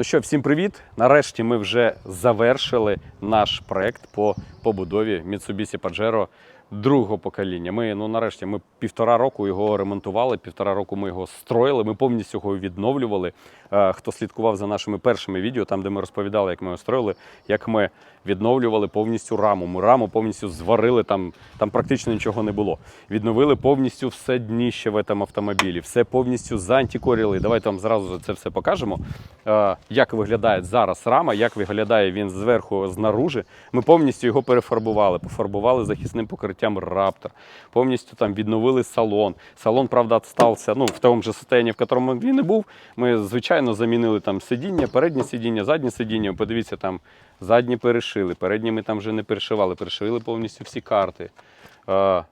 Ну що, всім привіт! Нарешті ми вже завершили наш проект по побудові Mitsubishi Pajero другого покоління. Ми ну нарешті ми півтора року його ремонтували, півтора року ми його строїли. Ми повністю його відновлювали. Е, Хто слідкував за нашими першими відео, там де ми розповідали, як ми його строїли, як ми відновлювали повністю раму. Ми раму повністю зварили, там, там практично нічого не було. Відновили повністю все дніще в цьому автомобілі, все повністю заантикорили. Давайте вам зразу це все покажемо. Е, Як виглядає зараз рама, як виглядає він зверху, знаружи. Ми повністю його перефарбували, пофарбували захисним покриттям Raptor. Повністю там відновили салон. Салон, правда, стався ну, в тому ж стані, в якому він і був. Ми, звичайно, замінили там сидіння, переднє сидіння, заднє сидіння. Подивіться, там задні перешили, передні ми там вже не перешивали, перешили повністю всі карти. Е,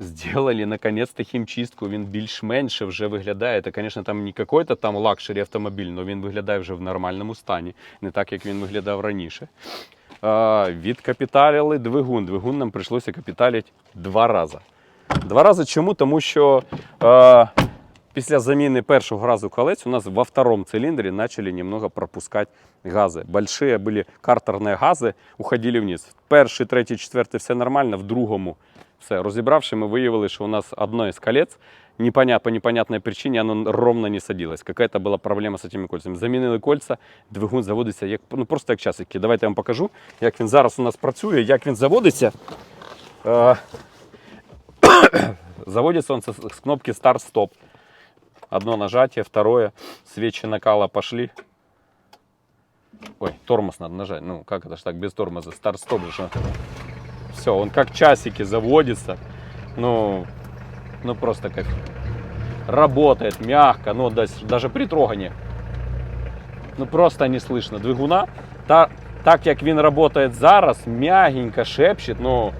Сделали наконец-то хімчистку, він більш-менше вже виглядає. Це, звісно, там не какой-то там лакшері автомобіль, але він виглядає вже в нормальному стані, не так, як він виглядав раніше. Відкапіталили двигун. Двигун нам прийшлося капіталити два рази. Два рази чому? Тому що а, після заміни першого разу колець у нас во втором цилиндрі почали немного пропускати гази. Большие були картерні гази, уходили вниз. Перший, третій, четвертий все нормально, в другому все. Розібравши, ми виявили, що у нас одно із колець непонятно, по непонятной причине оно ровно не садилось. Какая-то была проблема з цими кольцями. Замінили кольця, двигун заводиться як, ну, просто як часики. Давайте я вам покажу, як він зараз у нас працює, як він заводиться. Е, Заводится он со- с кнопки старт-стоп. Одно нажатие, второе. Свечи накала пошли. Ой, тормоз надо нажать. Ну, как это ж так, без тормоза? Старт-стоп же. Все, он как часики заводится. Ну, ну просто как работает мягко, ну даже при трогании. Ну просто не слышно двигуна. Та, так як він працює зараз, мягенько шепчет, ну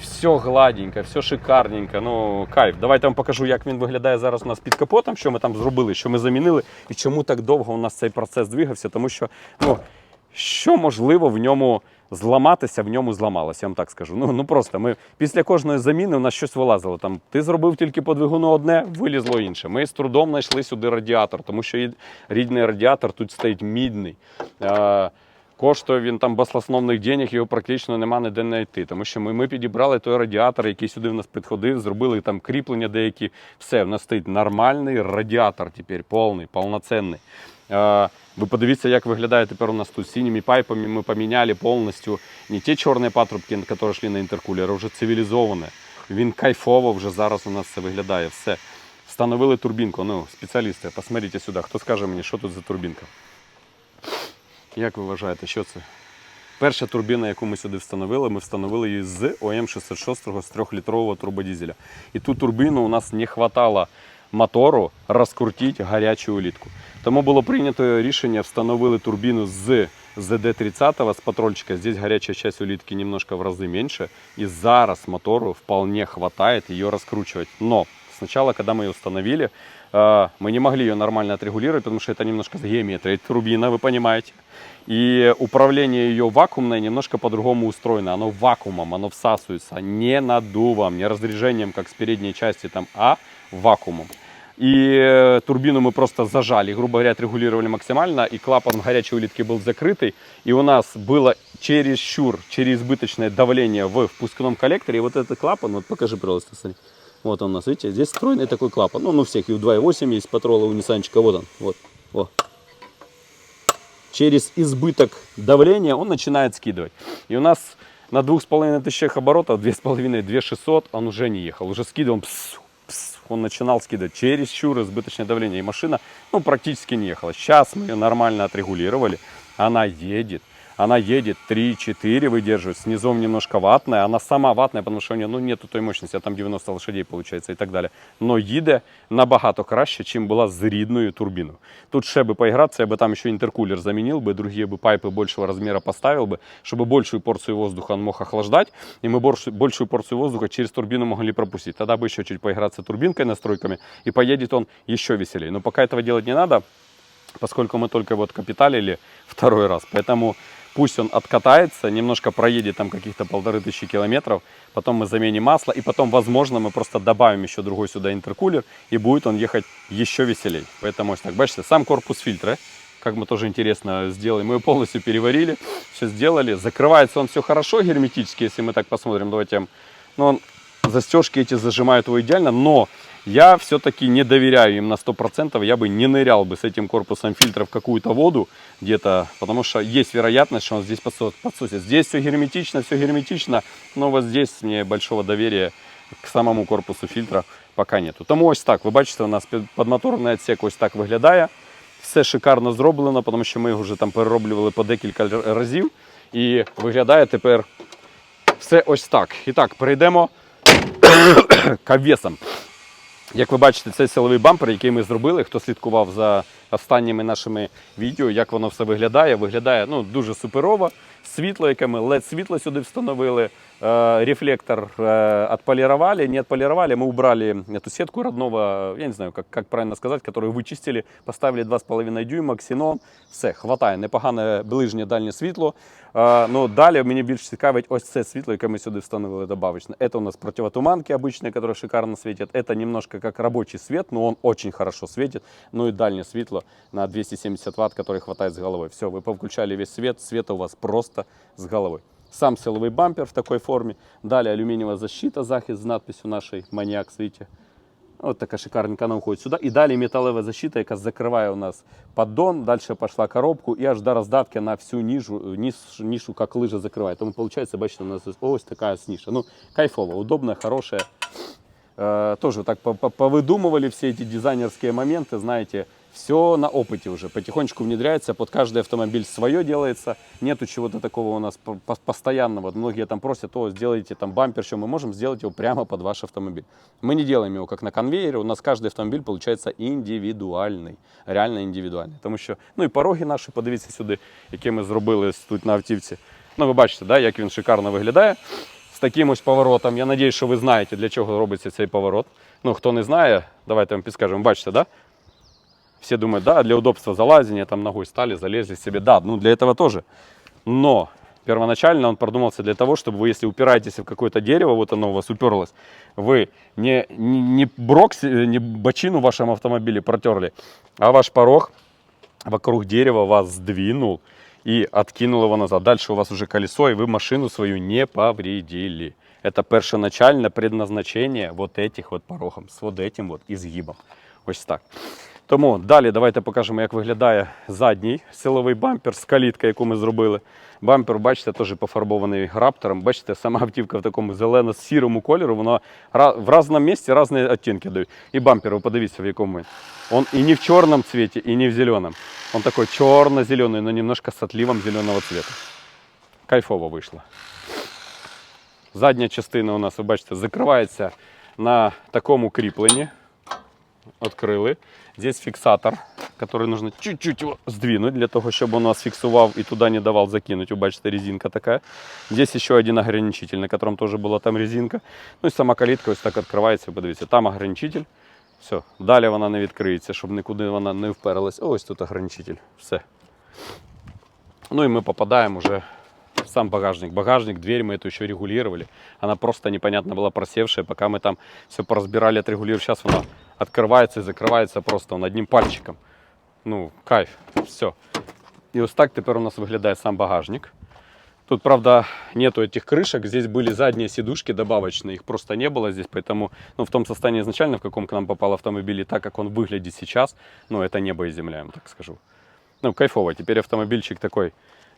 все гладенько, все шикарненько, ну кайф. Давайте я вам покажу, як він виглядає зараз у нас під капотом, що ми там зробили, що ми замінили і чому так довго у нас цей процес двигався, тому що ну, що можливо в ньому зламатися, в ньому зламалося, я вам так скажу. Ну, ну просто ми після кожної заміни у нас щось вилазило. Там ти зробив тільки по двигуну одне, вилізло інше. Ми з трудом знайшли сюди радіатор, тому що рідний радіатор тут стоїть мідний. Е, Коштує він там баслосновних денег, його практично нема ніде знайти. Тому що ми, ми підібрали той радіатор, який сюди в нас підходив, зробили там кріплення деякі. Все, в нас стоїть нормальний радіатор тепер, повний, повноцінний. Е, Ви подивіться, як виглядає тепер у нас тут синіми пайпами. Ми поміняли повністю не ті чорні патрубки, які йшли на інтеркулер, а вже цивілізоване. Він кайфово вже зараз у нас це виглядає. Все. Встановили турбінку. Ну, спеціалісти, посмотрите сюди. Хто скаже мені, що тут за турбінка? Як ви вважаєте, що це? Перша турбіна, яку ми сюди встановили, ми встановили її з ОМ-66 з 3-літрового турбодізеля. І ту турбіну у нас не вистачало мотору розкрутити гарячу улітку. Тому було прийнято рішення, встановили турбіну з ЗД-30 с патрольчика. Здесь горячая часть улитки немножко в разы меньше. И зараз мотору вполне хватает ее раскручивать. Но сначала, когда мы ее установили, э, мы не могли ее нормально отрегулировать, потому что это немножко с геометрией турбина, вы понимаете. И управление ее вакуумное немножко по-другому устроено. Оно вакуумом, оно всасывается не надувом, не разрежением, как с передней части, там, а вакуумом. И турбину мы просто зажали, грубо говоря, отрегулировали максимально, и клапан горячей улитки был закрытый, и у нас было чересчур, череизбыточное давление в впускном коллекторе, и вот этот клапан, вот покажи, пожалуйста, смотри. Вот он у нас, видите, здесь встроенный такой клапан, ну, ну, всех, и у 2.8 есть патрола, у Ниссанчика, вот он, вот, вот. Через избыток давления он начинает скидывать. И у нас на 2,5 тысячах оборотов, 2,5, 2,600 он уже не ехал, уже скидывал, пс, он начинал скидывать чересчур избыточное давление, и машина, ну, практически не ехала. Сейчас мы ее нормально отрегулировали, она едет, она едет 3-4 выдерживает, снизу немножко ватная, она сама ватная, потому что у нее ну, нету той мощности, а там 90 лошадей получается и так далі. Но їде набагато краще, чим була з рідною турбіною. Тут ще би поігратися, я бы там еще интеркулер заменил бы, другие бы пайпы большего размера поставил бы, чтобы большую порцию воздуха он мог охлаждать, и мы больш- большую порцию воздуха через турбину могли пропустить. Тогда бы еще чуть поиграться турбинкой, настройками, и поедет он еще веселее. Но пока этого делать не надо, поскольку мы только вот капиталили второй раз. Поэтому пусть он откатается, немножко проедет там каких-то полторы тысячи километров, потом мы заменим масло, и потом, возможно, мы просто добавим еще другой сюда интеркулер, и будет он ехать еще веселей. Поэтому так, бачите, сам корпус фильтра, как мы тоже интересно сделали. Мы его полностью переварили, все сделали. Закрывается он все хорошо герметически, если мы так посмотрим. Давайте, ну, застежки эти зажимают его идеально, но я все-таки не доверяю им на 100%. Я бы не нырял бы с этим корпусом фильтра в какую-то воду где-то, потому что есть вероятность, что он здесь подсо- подсосет. Здесь все герметично, все герметично, но вот здесь мне большого доверия к самому корпусу фільтра поки нету. Тому ось так. Ви бачите, у нас під- подмоторний відсек ось так виглядає. Все шикарно зроблено, тому що ми його вже там перероблювали по декілька р- разів. І виглядає тепер все ось так. І так, перейдемо к обвесам. Як ви бачите, це силовий бампер, який ми зробили. Хто слідкував за останніми нашими відео, як воно все виглядає. Виглядає ну, дуже суперово. Світло, яке ми LED світло сюди встановили. Э, рефлектор э, отполировали, не отполировали, мы убрали эту сетку родного, я не знаю, как, как правильно сказать, которую вычистили, поставили 2,5 дюйма, ксенон, все, хватає, непогане ближнє дальнє світло. Е, ну, далі мені більш цікавить ось це світло, яке ми сюди встановили добавочно. Это у нас противотуманки обычные, которые шикарно светят. Это немножко как рабочий свет, но он очень хорошо светит. Ну и дальнее светло на 270 ватт, который хватает с головой. Все, вы повключали весь свет, света у вас просто с головой. Сам силовий бампер в такой формі. Далі алюмінієва защита, захист з надписью нашої Маніак, видите. От така шикарненька вона входить сюди. І далі металева защита, яка закриває у нас поддон. Далі пішла коробку і аж до роздатки на всю нішу, ніж, нішу як лижа закриває. Тому виходить, бачите, у нас ось така ось ніша. Ну, кайфово, удобно, хорошая. Э, тоже так по- по- повыдумывали все эти дизайнерские моменты, знаете, все на опыте уже, потихонечку внедряется, под каждый автомобиль свое делается, нету чего-то такого у нас по- по- постоянного, Вот многие там просят, о, сделайте там бампер, что мы можем сделать его прямо под ваш автомобиль. Мы не делаем его как на конвейере, у нас каждый автомобиль получается индивидуальный, реально индивидуальний, тому що, ну і пороги наші, подивіться сюди, які ми зробили тут на автівці. Ну, ви бачите, да, як він шикарно виглядає з таким ось поворотом. Я сподіваюся, що ви знаєте, для чого робиться цей поворот. Ну, хто не знає, давайте я вам підскажемо. Бачите, да? Все думают, да, для удобства залазения, там ногой стали, залезли себе. Да, ну для этого тоже. Но первоначально он продумался для того, чтобы вы, если упираетесь в какое-то дерево, вот оно у вас уперлось, вы не, не, не, брокс, не бочину в вашем автомобиле протерли, а ваш порог вокруг дерева вас сдвинул и откинул его назад. Дальше у вас уже колесо, и вы машину свою не повредили. Это першоначальное предназначение вот этих вот порогом, с вот этим вот изгибом. Ось так. Тому далі давайте покажемо, як виглядає задній силовий бампер з каліткою, яку ми зробили. Бампер, бачите, теж пофарбований раптором. Бачите, сама автівка в такому зелено-сірому кольору, вона в різному місці різні відтінки дають. І бампер, ви подивіться, в якому він. Он и не в черном цвете, и не в зеленом. Он такой черно-зеленый, но немножко с отливом зеленого цвета. Кайфово вийшло. Задня частина у нас, ви бачите, закривається на такому кріпленні. Открили. Здесь фиксатор, который нужно чуть-чуть его сдвинуть для того, чтобы он нас фиксував и туда не давал закинуть. Вы бачите, резинка такая. Здесь еще один ограничитель, на котором тоже была там резинка. Ну і сама калітка ось так відкривається. Ви Подивіться, там ограничитель. Все, далі вона не відкриється, щоб нікуди вона не вперлась. Ось тут ограничитель. Все. Ну и мы попадаем уже в сам багажник. Багажник, дверь мы эту еще регулировали. Она просто непонятно была просевшая, пока мы там все поразбирали, отрегулировали. Сейчас она открывается и закрывается просто он одним пальчиком. Ну, кайф, все. І ось так тепер у нас виглядає сам багажник. Тут, правда, нету этих крышек. Здесь были задние сидушки добавочные. Их просто не было здесь, поэтому ну, в том состоянии изначально, в каком к нам попал автомобиль, и так как он выглядит сейчас, ну, это небо и земля, я вам так скажу. Ну, кайфово. Теперь автомобильчик такой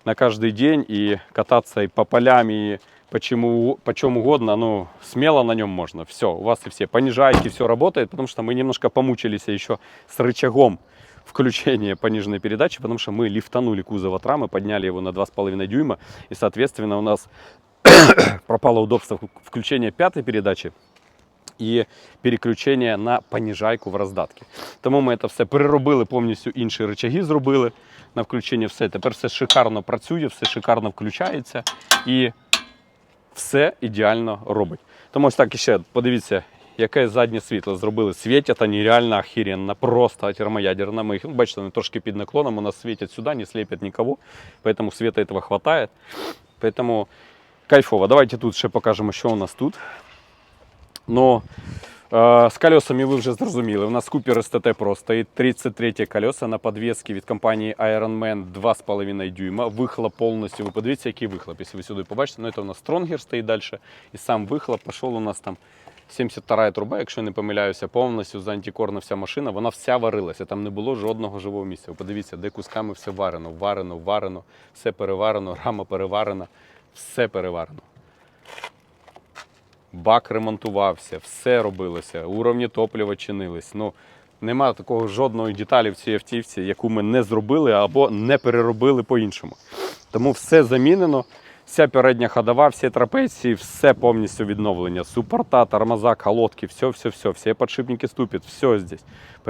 на каждый день и кататься и по полям, и почему, по чем угодно, ну, смело на нем можно. Все, у вас и все понижайки, все работает, потому что мы немножко помучились еще с рычагом включения пониженной передачи, потому что мы лифтанули кузов от подняли его на 2,5 дюйма, и, соответственно, у нас пропало удобство включения пятой передачи і переключення на понижайку в роздатки. Тому ми це все переробили, повністю інші рычаги зробили на включення. Все тепер все шикарно працює, все шикарно включається і все ідеально робить. Тому ось так іще подивіться, яке заднє світло зробили. Світять вони реально охеренно, просто термоядерно. Ми їх, ну, бачите, вони трошки під наклоном, у нас світять сюди, не слепять нікого, поэтому света этого хватает. Поэтому кайфово. Давайте тут ще покажемо, що у нас тут. Но Е, З колесами ви вже зрозуміли. У нас Cooper STT Pro стоїть 33 колеса на підвісці від компанії Ironman 2,5 дюйма. Вихлоп повністю. Ви подивіться, який вихлоп. Якщо ви сюди побачите, ну це у нас Stronger стоїть далі. І сам вихлоп пішов у нас там 72 труба, якщо не помиляюся, повністю заантикорна вся машина, вона вся варилася. Там не було жодного живого місця. Подивіться, де кусками все варено, варено, варено, все переварено, рама переварена, все переварено. Бак ремонтувався, все робилося, уровні топлива чинились. Ну, нема такого жодної деталі в цій автівці, яку ми не зробили або не переробили по-іншому. Тому все замінено. Вся передня ходова, всі трапеції, все повністю відновлення. Супорта, тормоза, колодки, все, все, все, всі подшипники ступять, все здесь.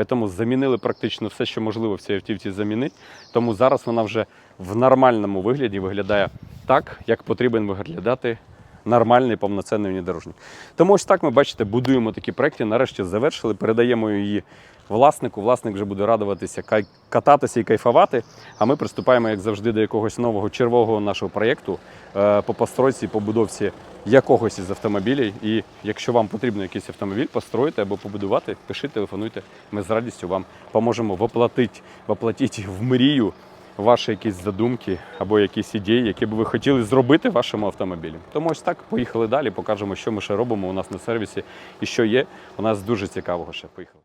Тому замінили практично все, що можливо в цій автівці замінити. Тому зараз вона вже в нормальному вигляді виглядає так, як потрібен виглядати нормальний повноцінний внедорожник. Тому ось так ми бачите, будуємо такі проекти. Нарешті завершили, передаємо її власнику. Власник вже буде радуватися, кататися і кайфувати. А ми приступаємо, як завжди, до якогось нового червового нашого проєкту е, по постройці, побудовці якогось із автомобілів. І якщо вам потрібен якийсь автомобіль построїти або побудувати, пишіть, телефонуйте. Ми з радістю вам поможемо воплотити, воплотити в мрію ваші якісь задумки або якісь ідеї, які б ви хотіли зробити вашому автомобілі. Тому ось так, поїхали далі, покажемо, що ми ще робимо у нас на сервісі і що є. У нас дуже цікавого ще. Поїхали.